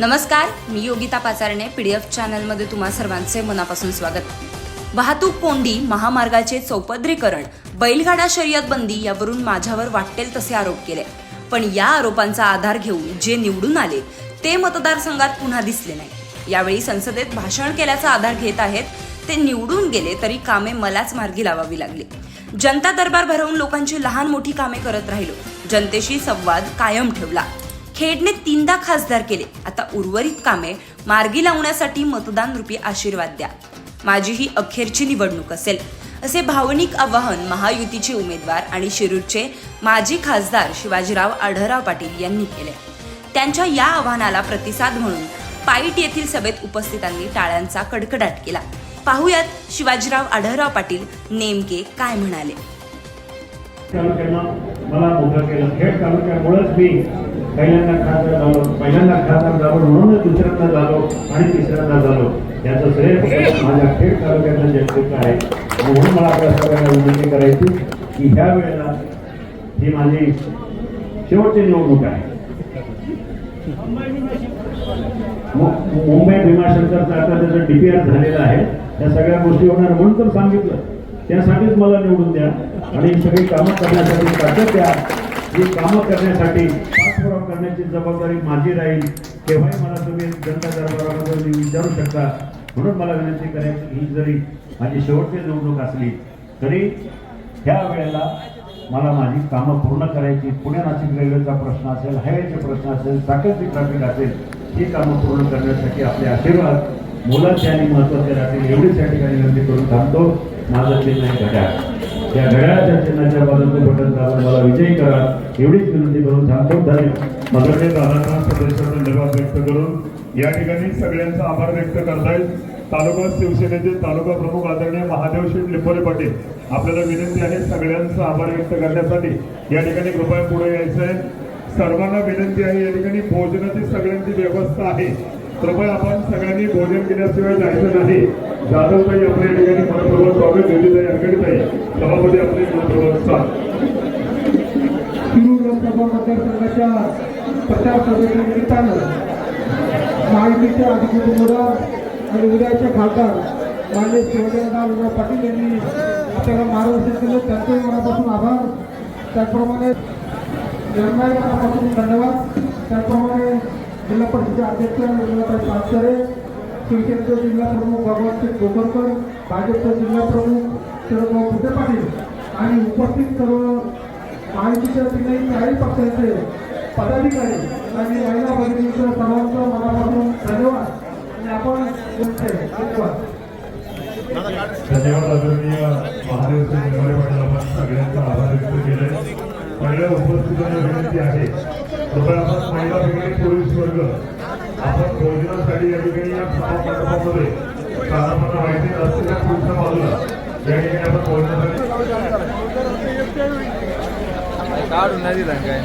नमस्कार मी Yogita Pacharane P D F चॅनलमध्ये तुम्हा सर्वांचे मनापासून स्वागत. वाहतूक कोंडी महामार्गाचे चौपदरीकरण बैलगाडा शर्यत बंदी यावरून माझ्यावर वाटेल तसे आरोप केले. पण या आरोपांचा आधार घेऊन जे निवडून आले ते मतदारसंघात पुन्हा दिसले नाही. यावेळी संसदेत भाषण केल्याचा आधार घेत आहेत ते निवडून गेले तरी कामे मलाच मार्गी लावावी लागली. जनता दरबार भरवून लोकांची लहान मोठी कामे करत राहिलो. जनतेशी संवाद कायम ठेवला. खेडने तीनदा खासदार केले. आता उर्वरित कामे मार्गी लावण्यासाठी मतदान रुपी आशीर्वाद द्या. माझी ही अखेरची निवडणूक असेल असे भावनिक आवाहन महायुतीचे उमेदवार आणि शिरूरचे माजी खासदार शिवाजीराव आढळराव पाटील यांनी केले. त्यांच्या या आव्हानाला प्रतिसाद म्हणून पाईट येथील सभेत उपस्थितांनी टाळ्यांचा कडकडाट केला. पाहुयात शिवाजीराव आढळराव पाटील नेमके काय म्हणाले. मला मोठं केलं. खेड तालुक्यामुळेच मी पहिल्यांदा खासदार झालो पहिल्यांदा खासदार झालो म्हणून दुसऱ्यांदा झालो आणि तिसऱ्यांदा झालो. याचं श्रेय माझ्या खेड तालुक्यातल्या जनतेचं आहे. म्हणून मला आपल्या सगळ्यांना विनंती करायची की ह्या वेळेला ही माझी शेवटची निवडणूक आहे. मुंबई भीमाशंकरचं आता त्याचं डीपीआर झालेलं आहे त्या सगळ्या गोष्टी होणार म्हणून तर सांगितलं. त्यासाठीच मला निवडून द्या. आणि सगळी कामं करण्यासाठी ताकद द्या ही कामं करण्यासाठी पाठपुरावा करण्याची जबाबदारी माझी राहील केव्हाही मला तुम्ही जनता दरबाराबद्दल विचारू शकता. म्हणून मला विनंती करायची ही जरी माझी शेवटची निवडणूक असली तरी ह्या वेळेला मला माझी कामं पूर्ण करायची पुणे नाशिक रेल्वेचा प्रश्न असेल हायवेचे प्रश्न असेल साखरची ट्रॅफिक असेल ही कामं पूर्ण करण्यासाठी आपले आशीर्वाद मुलांचे आणि महत्त्वाचे राहतील एवढीच या ठिकाणी विनंती करून थांबतो. माझं ते नाही घड्याळ. या घड्याळाच्या चिन्हाच्या बाजूचे बटन दाबून मला विजयी करा. एवढीच विनंती करून थांबतो. धन्यवाद. मदरने दादांना सदस्यांचा धन्यवाद व्यक्त करून या ठिकाणी सगळ्यांचा आभार व्यक्त करतायत. तालुका शिवसेनेचे तालुका प्रमुख आदरणीय महादेव शेठ लिंबोरे पाटील आपल्याला विनंती आहे सगळ्यांचा आभार व्यक्त करण्यासाठी. या ठिकाणी कृपया पुढे यायचं आहे सर्वांना विनंती आहे या ठिकाणी भोजनाची सगळ्यांची व्यवस्था आहे. प्रबळ आपण सगळ्यांनी भोजन केल्याशिवाय जायचं नाही. जाधवताई आपल्या ठिकाणी मनप्रबळ स्वागत ज्योतिताई अंगडीताई सभापती आपले मनप्रबळ स्वागत. शिरूर लोकसभा मतदारसंघाच्या प्रचार सभेच्या निमित्तानं महायुतीचे अधिकृत उमेदवार आणि उद्याचे खासदार मान्य शिवराजराव पाटील यांनी आपल्याला मार्गदर्शन केलं. त्यांचंही मनापासून आभार. त्याचप्रमाणे यांनाही मनापासून धन्यवाद. त्याचप्रमाणे जिल्हा परिषदेचे अध्यक्ष निर्मलाताई पानसरे शिवसेनेचे जिल्हा प्रमुख भगवंत गोकरकर भाजपचे जिल्हा प्रमुख शरदभाऊ फुटे पाटील आणि उपस्थित सर्व माहितीच्या तीनही चारही पक्षाचे पदाधिकारी आणि महिला भगिनींचं सर्वांचं मनापासून धन्यवाद आणि आपण बोलतोय. धन्यवाद धन्यवाद आदरणीय महादेव सिंग पाटील आपण सगळ्यांचा आभार व्यक्त केलाय सगळ्या उपस्थितांना विनंती आहे भगिनी पोलीस वर्ग आपण भोजनासाठी या ठिकाणी या सभामंडपामध्ये साधारण माहिती असलेल्या पुढच्या बाजूला या ठिकाणी आपण भोजनासाठी काढून नाही दिला काय